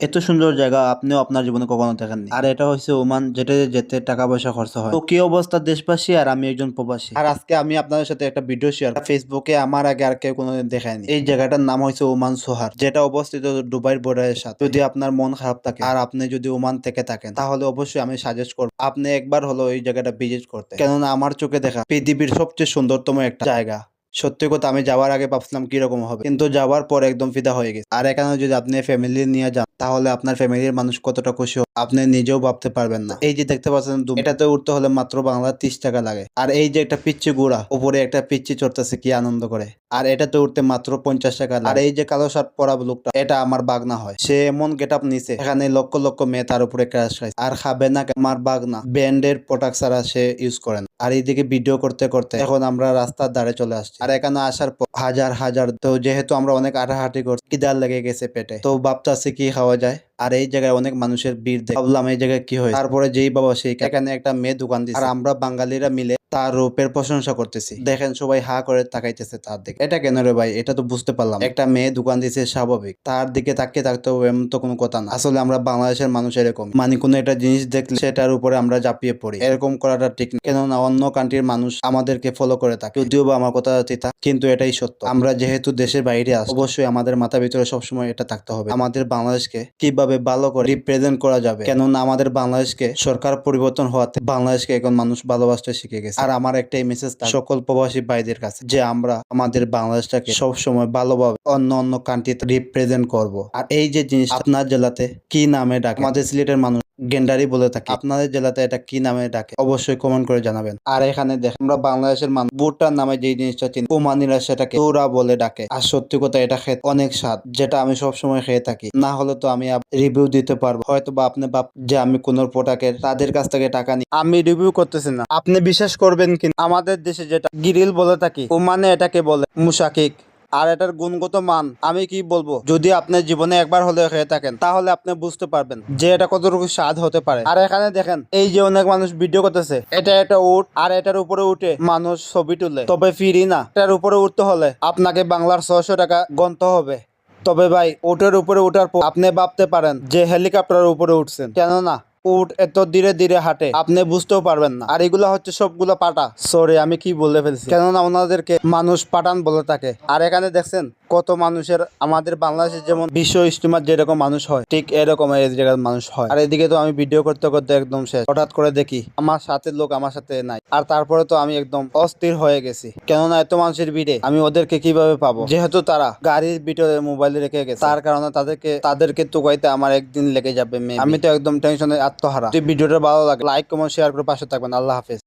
এত সুন্দর জায়গা, আপনিও আপনার জীবনে কখনো দেখেননি। আর এটা হচ্ছে ওমান, যেটা যেতে টাকা পয়সা খরচ হয়। তো কি অবস্থা দেশবাসী আর আমি একজন প্রবাসী? আর আজকে আমি আপনাদের সাথে একটা ভিডিও শেয়ার ফেসবুকে আমার আগে আর কেউ কোনো দেখায়নি। এই জায়গাটার নাম হচ্ছে ওমান সোহার, যেটা অবস্থিত দুবাইয়ের বর্ডারের সাথে। যদি আপনার মন খারাপ থাকে আর আপনি যদি ওমান থেকে থাকেন, তাহলে অবশ্যই আমি সাজেস্ট করব আপনি একবার হলো এই জায়গাটা ভিজিট করতে। কেননা আমার চোখে দেখা পৃথিবীর সবচেয়ে সুন্দরতম একটা জায়গা। সত্যি কথা, আমি যাওয়ার আগে ভাবছিলাম কীরকম হবে। কিন্তু যাওয়ার পর একদম ফিদা হয়ে গেছে। আর এখানে যদি আপনি ফ্যামিলি নিয়ে যান তাহলে আপনার ফ্যামিলির মানুষ কতটা খুশি আপনি নিজেও ভাবতে পারবেন না। এই যে দেখতে পাচ্ছেন এটাতে উঠতে হলে মাত্র বাংলা তিরিশ টাকা লাগে। আর এই যে একটা পিচ্ছি গুড়া, উপরে একটা পিচ্ছি চড়তেছে, কি আনন্দ করে। আর এটাতে উঠতে মাত্র পঞ্চাশ টাকা আর এই যে কালো শার্ট পরা লোকটা, এটা আমার বাগনা হয়। সে এমন গেট আপ নিছে, এখানে লক্ষ লক্ষ মেয়ে তার উপরে ক্রাশ খাইছে। আর খাবে না আমার বাগনা। ব্যান্ডের প্রোডাক্ট ছাড়া সে ইউজ করে না। আর এইদিকে ভিডিও করতে করতে এখন আমরা রাস্তার ধারে চলে আসছি। আর এখানে আসার পর হাজার হাজার, তো যেহেতু আমরা অনেক আটাহাটি করছি কিদার লেগে গেছে পেটে? তো ভাবতেছি কি খাওয়া যায়? আর এই জায়গায় অনেক মানুষের ভিড় দেখে ভাবলাম, এই জায়গায় কি হয় তারপরে যেই বাবা সেই এখানে একটা মেয়ে দোকান দিচ্ছে আর আমরা বাঙালিরা মিলে তার রূপের প্রশংসা করতেছি। দেখেন সবাই হা করে তাকাইতেছে তার দিকে। এটা কেন রে ভাই? এটা তো বুঝতে পারলাম। একটা মেয়ে দোকান দিছে স্বাভাবিক। তার দিকে তাকিয়ে থাকতে হবে এমন তো কোনো কথা না। আসলে আমরা বাংলাদেশের মানুষ এরকম। মানে কোনো একটা জিনিস দেখলে সেটার উপরে আমরা ঝাঁপিয়ে পড়ি। এরকম করাটা ঠিক না। কেননা অন্য কান্ট্রির মানুষ আমাদেরকে ফলো করে থাকে। যদিও বা আমার কথা তিতা কিন্তু এটাই সত্য। আমরা যেহেতু দেশের বাইরে আছি, অবশ্যই আমাদের মাথা ভিতরে সবসময় এটা থাকতে হবে। আমাদের বাংলাদেশকে কীভাবে ভালো করে রিপ্রেজেন্ট করা যাবে। কেননা আমাদের বাংলাদেশকে সরকার পরিবর্তন হওয়াতে বাংলাদেশকে এখন মানুষ ভালোবাসতে শিখে গেছে। আর আমার একটাই মেসেজ সকল প্রবাসী ভাইদের কাছে যে আমরা আমাদের বাংলাদেশটাকে সব সময় ভালোভাবে অন্য অন্য কান্ট্রিতে রিপ্রেজেন্ট করব। আর এই যে জিনিস আপনার জেলাতে কি নামে ডাক? আমাদের সিলেটের মানুষ গেন্ডারি বলে থাকে। আপনাদের জেলাতে এটা কি নামে ডাকে? অবশ্যই কমেন্ট করে জানাবেন। আর এখানে দেখেন, আমরা বাংলাদেশের মানুষ, ভুট্টার নামে যে জিনিসটা চিনি ওমানিরা সেটাকে তোরা বলে ডাকে। আর সত্যি কথা, এটা খেতে অনেক স্বাদ, যেটা আমি সব সময় খেয়ে থাকি। না হলে তো আমি রিভিউ দিতে পারব। হয়তো বা আপনি ভাব যে আমি কোন প্রোডাক্টের তাদের কাছ থেকে টাকা নিই আমি রিভিউ করতেছি না। আপনি বিশ্বাস করবেন কি আমাদের দেশে যেটা গিরিল বলে থাকি, ওমানে এটাকে বলে মুশাকিক। আর এটার গুণগত মান আমি কি বলব? যদি আপনি জীবনে একবার হলে খেয়ে থাকেন, তাহলে আপনি বুঝতে পারবেন যে এটা কতটুকু স্বাদ হতে পারে। আর এখানে দেখেন, এই যে অনেক মানুষ ভিডিও করতেছে, এটা একটা উঠ আর এটার উপরে উঠে মানুষ ছবি তুলে। তবে ফিরি না, এটার উপরে উঠতে হলে আপনাকে বাংলার ছশো টাকা গণতে হবে। তবে ভাই, উটের উপরে উঠার পর আপনি ভাবতে পারেন যে হেলিকপ্টারের উপরে উঠছেন। কেননা উট এত ধীরে ধীরে হাঁটে, আপনি বুঝতেও পারবেন না। আর এগুলা হচ্ছে সবগুলো পাটা। সরি আমি কি বলে ফেলছি? কেননা ওনাদেরকে মানুষ পাটান বলে থাকে। আর এখানে দেখছেন কত মানুষের, আমাদের বাংলাদেশের যেমন বিশ্ব ইস্টিমার যেরকম মানুষ হয়, ঠিক এরকম এই জায়গার মানুষ হয়। আর এদিকে তো আমি ভিডিও করতে করতে একদম শেষ। হঠাৎ করে দেখি, আমার সাথে লোক আমার সাথে নাই। আর তারপরে তো আমি একদম অস্থির হয়ে গেছি। কেননা এত মানুষের ভিড়ে আমি ওদেরকে কীভাবে পাবো? যেহেতু তারা গাড়ির ভিতরে মোবাইল রেখে গেছে। তার কারণে তাদেরকে তাদেরকে টুকাইতে আমার একদিন লেগে যাবে। আমি তো একদম টেনশনে আত্মহারা। যদি ভিডিওটা ভালো লাগে লাইক কমেন্ট শেয়ার করে পাশে থাকবেন। আল্লাহ হাফেজ।